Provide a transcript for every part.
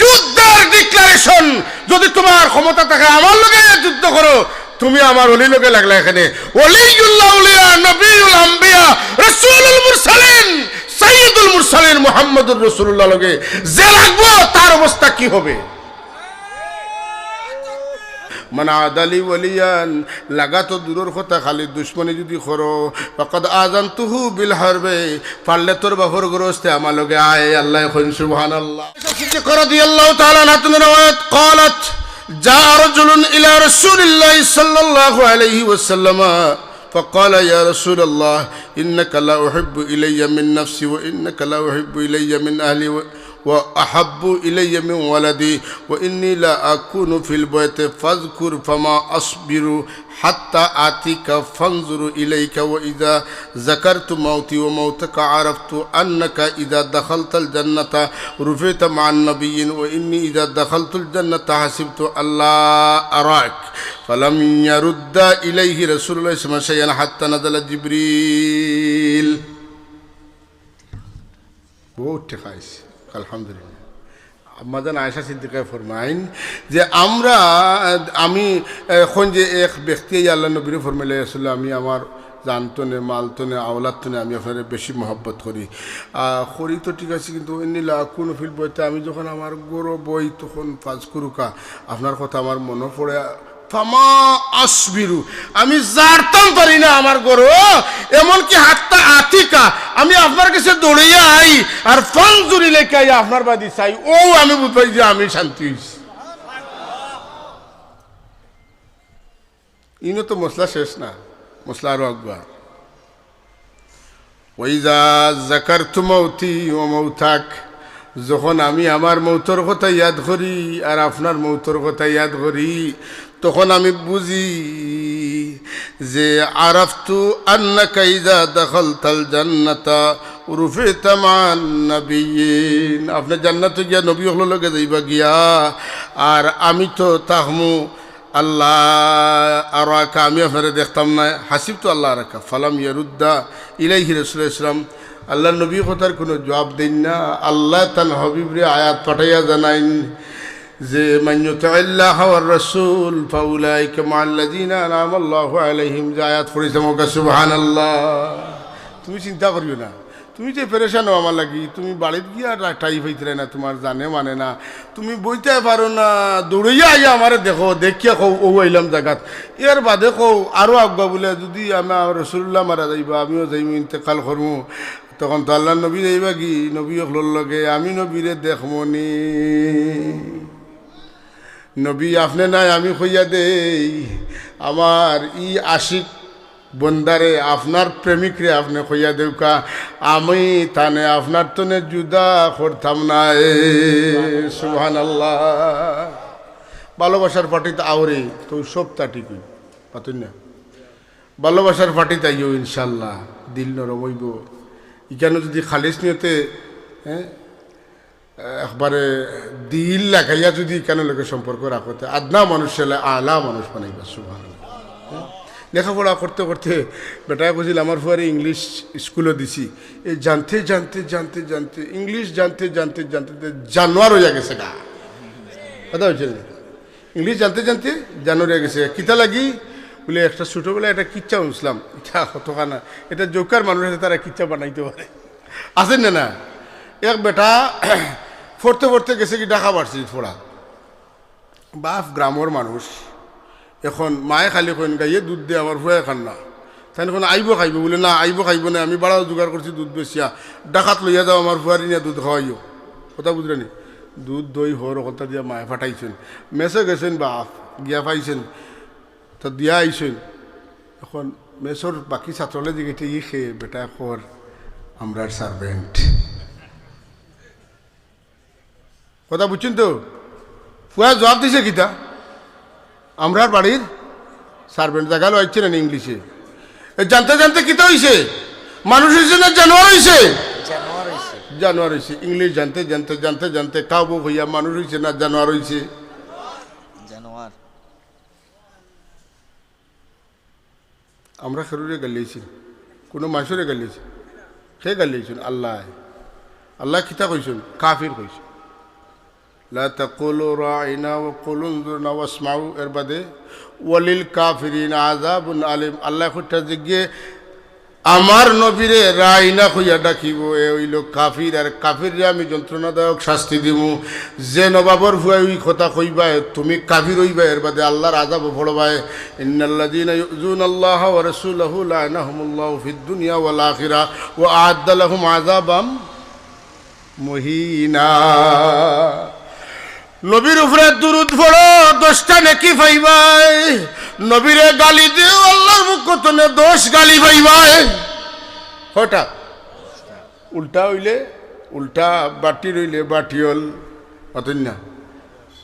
যুদ্ধের ডিক্লারেশন যদি তোমার ক্ষমতা থাকে আমার লোকে যুদ্ধ করো, তুমি আমার অলি লোকে লাগলে এখানে। অলিউল্লাহ নবিউল আম্বিয়া, রাসূলুল মুরসালিন, সাইয়্যিদুল মুরসালিন মুহাম্মদুর রাসূলুল্লাহ লগে। যে লাগবো, তার অবস্থা কি হবে? মানে আদালি ওলিয়ান লাগা তো দূরের কথা খালি দুশ্মনী যদি করো ফকদ আজান তুহু বিল হারবে পারলে তোর বাহর গ্রস্তে আমার লগে আয় আল্লাহ এখন সুবহান আল্লাহ করো দি আল্লাহ তাআলা নাতুন রাওয়াত قالت جاء رجل الى رسول الله صلى الله عليه وسلم فقال يا رسول الله انك لا احب الي من نفسي وانك لا احب الي من اهلي و... وأحب إلي من ولدي وإني لا أكون في البيت فاذكر فما أصبر حتى آتيك فانظر إليك وإذا ذكرت موتي وموتك عرفت أنك إذا دخلت الجنة رفعت مع النبيين وإني إذا دخلت الجنة حسبت ألا أراك فلم يرد إليه رسول الله صلى الله عليه وسلم شيئا حتى نزل جبريل বহুত টেকা আইছে আলহামদুলিল্লাহ। আয়সা সিদ্দিকায় ফরমাইন যে আমরা, আমি এখন যে এক ব্যক্তি আল্লাহ নবীর ফরমাইলে আসলে আমি আমার জানতনে, মালতনে আওলাতনে আমি আপনার বেশি মহব্বত করি। করি তো ঠিক আছে, কিন্তু এমনিলা কোনো ফিল বইতে আমি যখন আমার গরো বই তখন ফাজ করুকা, আপনার কথা আমার মনে পড়ে, ফামা আসবিরু, আমি জারতাম পারি না আমার গরু, এমনকি হাতটা আতিকা আপনার কাছে দৌড়িয়া আই আর ফন জুড়ি লেখে আপনার বাদি চাই। ও, আমি বুঝাই যে আমি শান্তি হয়েছি ইনো তো মশলা শেষ না, মশলা আরও আকবার ওইজা জাকার তুমৌতি ও মৌথাক যখন আমি আমার মৌতর কথা ইয়াদ করি আর আপনার মৌতর কথা ইয়াদ করি, তখন আমি বুঝি যে আরফতু আন্না কাইদা দখল তাল জান্নাতা রুফে তামান নবীন আপনার জান্নাত গিয়া নবী হলো লগে যাইবা গিয়া, আর আমি তো তাহমু আল্লাহ আর আকা, আমি আপনারা দেখতাম না, হাসিব তো আল্লাহ রাখা ফালাম ইয়ারুদ্দা ইলাইহি রসুল ইসলাম আল্লাহ নবী কথার কোনো জবাব দেন না। আল্লাহ তান হবিবরে আয়াত পাঠাইয়া জানাইন। যে আল্লাহ তুমি চিন্তা করিও না। তুমি যে পেরেশান আমার লাগি, তুমি বাড়িত গিয়া টাই হইতে না, তোমার জানে মানে না। তুমি বইতে পারো না, দৌড়াইয়া আইয়া আমার দেখো, দেখিয়া কও, ও আইলাম জায়গাত এর বাদে কও আরও আগুয়া বলে, যদি আমার রসুল্লাহ মারা যাইবা, আমিও যাইম, ইন্তেকাল করমু। তখন তো আল্লাহ নবী যাইবা কি? নবী হলোর লগে আমি নবীরে দেখমনি। নবী আপনি নাই, আমি কইয়া দেই। আমার ই আশিক বন্দারে, আপনার প্রেমিকরে আপনি কইয়া দেউকা। আমি তানে আপনার তনে জুদা করতাম না এ সুহান আল্লাহ ভালোবাসার পার্টিতে আওরে তো সব তাটি কই পাতুন না? ভালোবাসার পার্টি তাইও ইনশাল্লাহ, দিল নরম হইব। ইখানে যদি খালিস নিয়তে হ্যাঁ? একবারে দিল লাগাইয়া যদি কেন লোকের সম্পর্ক রাখতে আদনা মানুষ ছেলে আলা মানুষ বানাইবা সুভান লেখাপড়া করতে করতে বেটায় বুঝিল, আমার ফুয়ারে ইংলিশ স্কুলে দিছি। এই জানতে জানতে জানতে জানতে, ইংলিশ জানতে জানতে জানতে জানোয়ার হইয়া গেছে গা। কথা হয়েছে না? ইংলিশ জানতে জানতে জানোয়ার হয়ে গেছে কিতা লাগি? বলে, একটা ছোটোবেলায় একটা কিচ্ছা উঠলাম এটা হতকা না এটা জোকার মানুষ আছে, তারা কিচ্ছা বানাইতে পারে। আছেন না না? এক বেটা পড়তে পড়তে গেছে কি ডাকা পারছি ফোড়া। বাপ গ্রামের মানুষ, এখন মায়ে খালি কইন, গাইয়ে দুধ দিয়ে আমার ফুয়ে খান না। তাই এখন আইব খাইব। বলে, না, আইব খাইব না, আমি বাড়াও জোগাড় করছি, দুধ বেশিয়া ডাকাত লইয়া যাও, আমার ফুয়ারি নিয়ে দুধ খাওয়াইও। কথা বুঝলেনি দুধ, দই, হর, কথা দিয়া মায়ে ফাটাইছেন। মেসে গেছেন বাপ, গিয়া পাইছেন, তো দিয়া আইছেন। এখন মেসর বাকি ছাত্রলে দিকে ই খেয়ে, বেটা, খর আমরার সার্ভেন্ট কথা বুঝছেন তো? ফুয়া জবাব দিছে কিতা? আমরার বাড়ির সার্ভেন্ট দেখাল হচ্ছে না ইংলিশে। জানতে জানতে কিতা হইছে? মানুষ হয়েছে না জানোয়ার হয়েছে জানোয়ার হয়েছে জানোয়ার হয়েছে ইংলিশ জানতে জানতে জানতে জানতে কাবু হইয়া মানুষ হয়েছে না জানোয়ার হয়েছে জানোয়ার। আমরা খেরুরে গালিয়েছি। কোনো মানুষরে গালিয়েছি। সে গালিয়েছেন? আল্লাহ। আল্লাহ কিতা কইছেন? কাফির কইছেন। লা তাকুলু রাইনা ওয়া কুলু উনজুরনা ওয়াসমাউ এর বাদে, ওয়ালিল কাফিরিন আযাবুন আলিম। আল্লাহ খুঁটা জিজ্ঞে, আমার নবীরে রাইনা কইয়া ডাকিব, এ হইল কাফির, আর কাফিরে আমি যন্ত্রণাদায়ক শাস্তি দিব যে নবাবর ভুয়াই ওই কথা কইবাই তুমি কাফির হইবা, এর বাদে আল্লাহর আজাব ফড়বাই ইন্নাল্লাযীনা ইউযুনা আল্লাহ ওয়া রাসূলাহু লা'নাহুমুল্লাহু ফিদ দুনিয়া ওয়াল আখিরা ওয়া আ'আদ্দা লাহুম আযাবাম মুহিনা। নবীর উপরে দুরুদ পড়ো দশটা নাকি পাইবাই। নবীরে গালি দিও, আল্লাহর মুখ কতনে দোষ গালি পাইবাই। কটা উল্টা হইলে, উল্টা বাটি রইলে বাটি হল অতন না।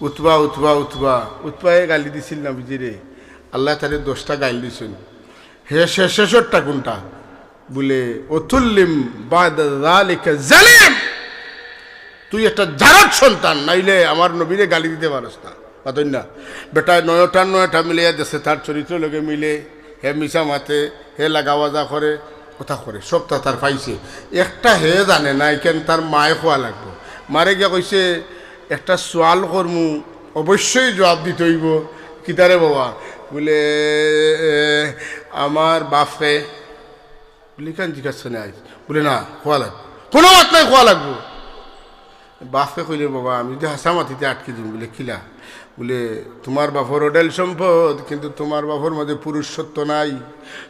Utba Utba Utba. উতবায়ে গালি দিছিল না বুঝিরে আল্লাহ তারে দশটা গালি দিছেন। হে শেষেরটা কোনটা? বলে, অতুল্লিম বাদ জালিম। তুই একটা জারক সন্তান, নাইলে আমার নবীরে গালি দিতে পারস না। পাতই না। বেটা নয়টা নয়টা মিলিয়া দেশে তার চরিত্র লোকে মিলে, হে মিশা মাতে, হে লাগাওয়াজা করে, কথা করে সবটা তার পাইছে। একটা হে জানে না কেন তার মায়ে খোয়া লাগবে। মারে গিয়া কইছে, একটা সোয়াল করমু, অবশ্যই জবাব দিতে হইব। কিতারে বাবা? বলে আমার বাপকে বলি, কেন জিজ্ঞাসা নেই? বলে, না, খোয়া লাগবে। কোনো মাত নাই, খোয়া লাগবো। বাপকে কইলে, বাবা, আমি যদি হাসা মাতিতে আটকে দিন বলে, খিলা। বলে, তোমার বাপর ওডেল সম্পদ, কিন্তু তোমার বাপর মধ্যে পুরুষত্ব নাই।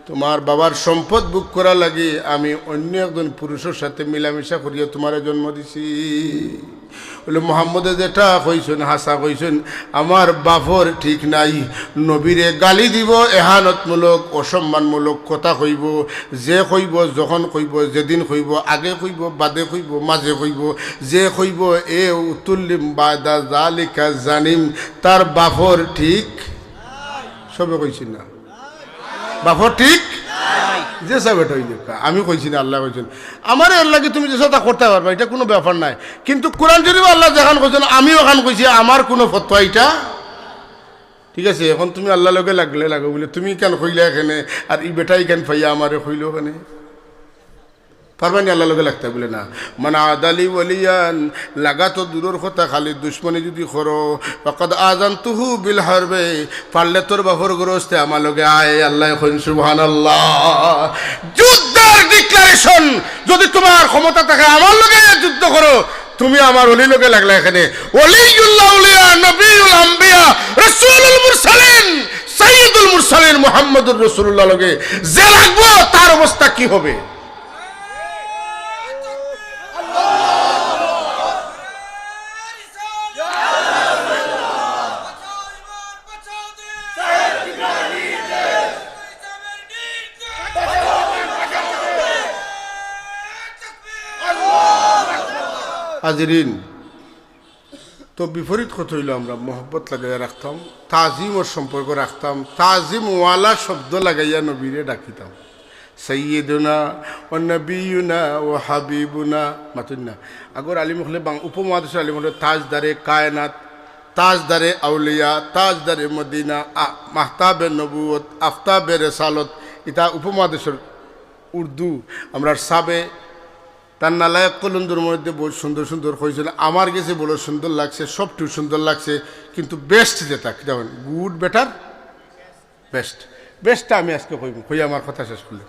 তোমার বাবার সম্পদ বুক করা লাগে, আমি অন্য একজন পুরুষের সাথে মিলামিশা করিয়া তোমার জন্ম দিছি। বলে, মোহাম্মদে যেটা কইছেন, হাসা কইছেন, আমার বাপর ঠিক নাই। নবীরে গালি দিব, এহানতমূলক, অসম্মানমূলক কথা কইব। যে কইব, যখন কইব, যেদিন কইব, আগে কইব, বাদে কইব, মাঝে কইব। যে কইব, এ উতুল্লিম বাদা জালিকা জানিম। তার বাপর ঠিক সবে কইছি না। বাপর ঠিক? যে এটা হইলে। আমি কইছি না, আল্লাহ কইছেন। আমার লাগে তুমি যে সেটা করতে পারবা, এটা কোনো ব্যাপার নাই। কিন্তু কোরআন শরীফ আল্লাহ যেখান কইছেন, আমিও ওখান কইছি, আমার কোনো ফতোয়া এটা? ঠিক আছে, এখন তুমি আল্লাহ লগে লাগলে লাগো বলে, তুমি কেন কইলে এখানে? আর ই বেটাই কেন পাইয়া আমারে কইলো ওখানে? পারবানি আল্লাহ লগে লাগতে বলে না। মানে আদালি বলিয়ান লাগা তো দূরের কথা, খালি দুশ্মনী যদি করো ফকদ আজান তুহু বিল হারবে, পারলে তোর বাপর গ্রস্তে আমার লগে আয়, আল্লাহ এখন সুবহান আল্লাহ যুদ্ধের ডিক্লারেশন যদি তোমার ক্ষমতা থাকে আমার লগে যুদ্ধ করো। তুমি আমার অলি লোকে লাগলা এখানে। অলিউল্লাহ উলিয়া, নবিউল আম্বিয়া, রাসূলুল মুরসালিন, সাইয়্যিদুল মুরসালিন মুহাম্মদুর রাসূলুল্লাহ লগে। যে লাগবো, তার অবস্থা কি হবে? হাজরিন। তো বিপরীত কথা হইল, আমরা মহব্বত লাগাইয়া রাখতাম, তাজিমর সম্পর্ক রাখতাম তাজিম ওয়ালা শব্দ লাগাইয়া নবীরে ডাকিতাম। সৈয়দুনা ও নবীনা ও হাবিবুনা, মাতুন না। আগর আলিম হলে বাং, উপমহাদেশের আলিম হলে তাজদারে কায়নাত, তাজদারে আউলিয়া, তাজদারে মদিনা মাহতাবে নবুয়ত আফতাবে রেসালত, ইতা উপমহাদেশের উর্দু। আমরা সাবে তার নালায়ক কলন্দুর মধ্যে বহু সুন্দর সুন্দর হয়েছিল। আমার কাছে বলে সুন্দর লাগছে সবটু সুন্দর লাগছে, কিন্তু বেস্ট যেটা যেমন গুড বেটার বেস্ট বেস্টটা আমি আজকে কইব কই আমার কথা শেষ করলে